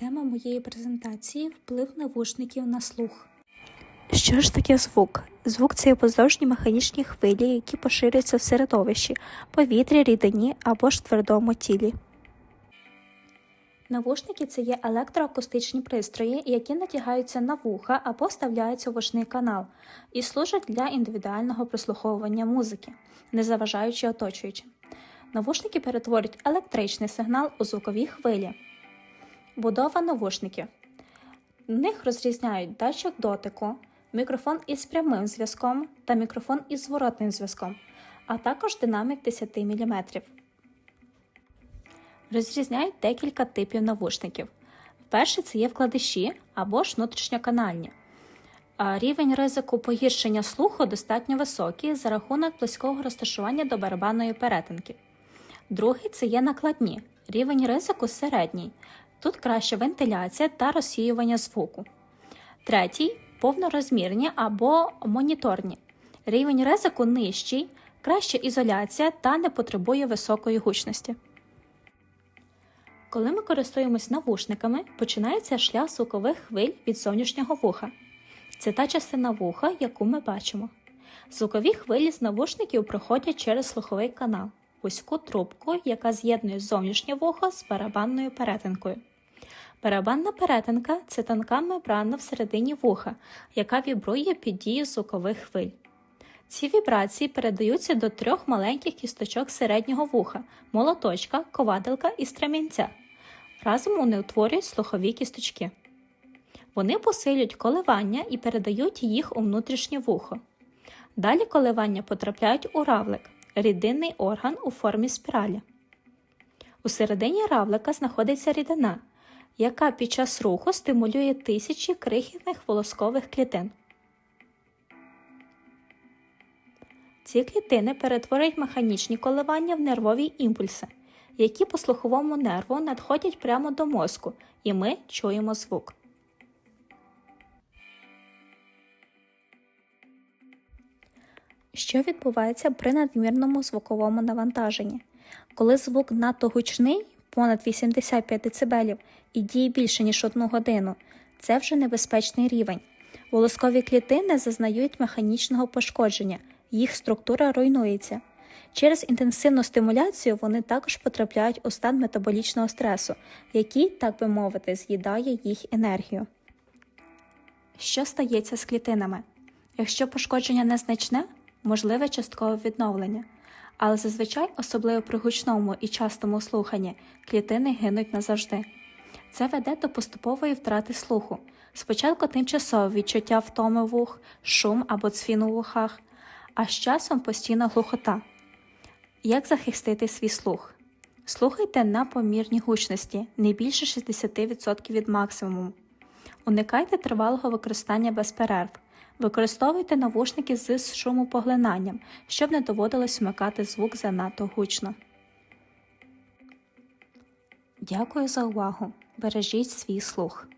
Тема моєї презентації вплив навушників на слух. Що ж таке звук? Звук це є поздовжні механічні хвилі, які поширюються в середовищі, повітрі, рідині або ж твердому тілі. Навушники це є електроакустичні пристрої, які натягаються на вуха або вставляються у вушний канал і служать для індивідуального прослуховування музики, не заважаючи оточуючим. Навушники перетворюють електричний сигнал у звукові хвилі. Будова навушників. В них розрізняють датчик дотику, мікрофон із прямим зв'язком та мікрофон із зворотним зв'язком, а також динамік 10 мм. Розрізняють декілька типів навушників. Перший це є вкладиші або ж внутрішньоканальні. Рівень ризику погіршення слуху достатньо високий за рахунок близького розташування до барабанної перетинки. Другий це є накладні. Рівень ризику середній. Тут краща вентиляція та розсіювання звуку. Третій повнорозмірні або моніторні. Рівень ризику нижчий, краща ізоляція та не потребує високої гучності. Коли ми користуємось навушниками, починається шлях звукових хвиль від зовнішнього вуха. Це та частина вуха, яку ми бачимо. Звукові хвилі з навушників проходять через слуховий канал, вузьку трубку, яка з'єднує зовнішнє вухо з барабанною перетинкою. Барабанна перетинка це тонка мембрана всередині вуха, яка вібрує під дією звукових хвиль. Ці вібрації передаються до трьох маленьких кісточок середнього вуха молоточка, ковадилка і стремінця. Разом вони утворюють слухові кісточки. Вони посилюють коливання і передають їх у внутрішнє вухо. Далі коливання потрапляють у равлик рідинний орган у формі спіралі. У середині равлика знаходиться рідина, яка під час руху стимулює тисячі крихітних волоскових клітин. Ці клітини перетворюють механічні коливання в нервові імпульси, які по слуховому нерву надходять прямо до мозку, і ми чуємо звук. Що відбувається при надмірному звуковому навантаженні? Коли звук надто гучний, понад 85 дБ, і діє більше ніж одну годину, це вже небезпечний рівень. Волоскові клітини зазнають механічного пошкодження, їх структура руйнується. Через інтенсивну стимуляцію вони також потрапляють у стан метаболічного стресу, який, так би мовити, з'їдає їх енергію. Що стається з клітинами? Якщо пошкодження незначне, можливе часткове відновлення, але зазвичай, особливо при гучному і частому слуханні, клітини гинуть назавжди. Це веде до поступової втрати слуху. Спочатку тимчасове відчуття втоми вух, шум або дзвін у вухах, а з часом постійна глухота. Як захистити свій слух? Слухайте на помірній гучності не більше 60% від максимуму. Уникайте тривалого використання без перерв. Використовуйте навушники з шумопоглинанням, щоб не доводилось вмикати звук занадто гучно. Дякую за увагу! Бережіть свій слух.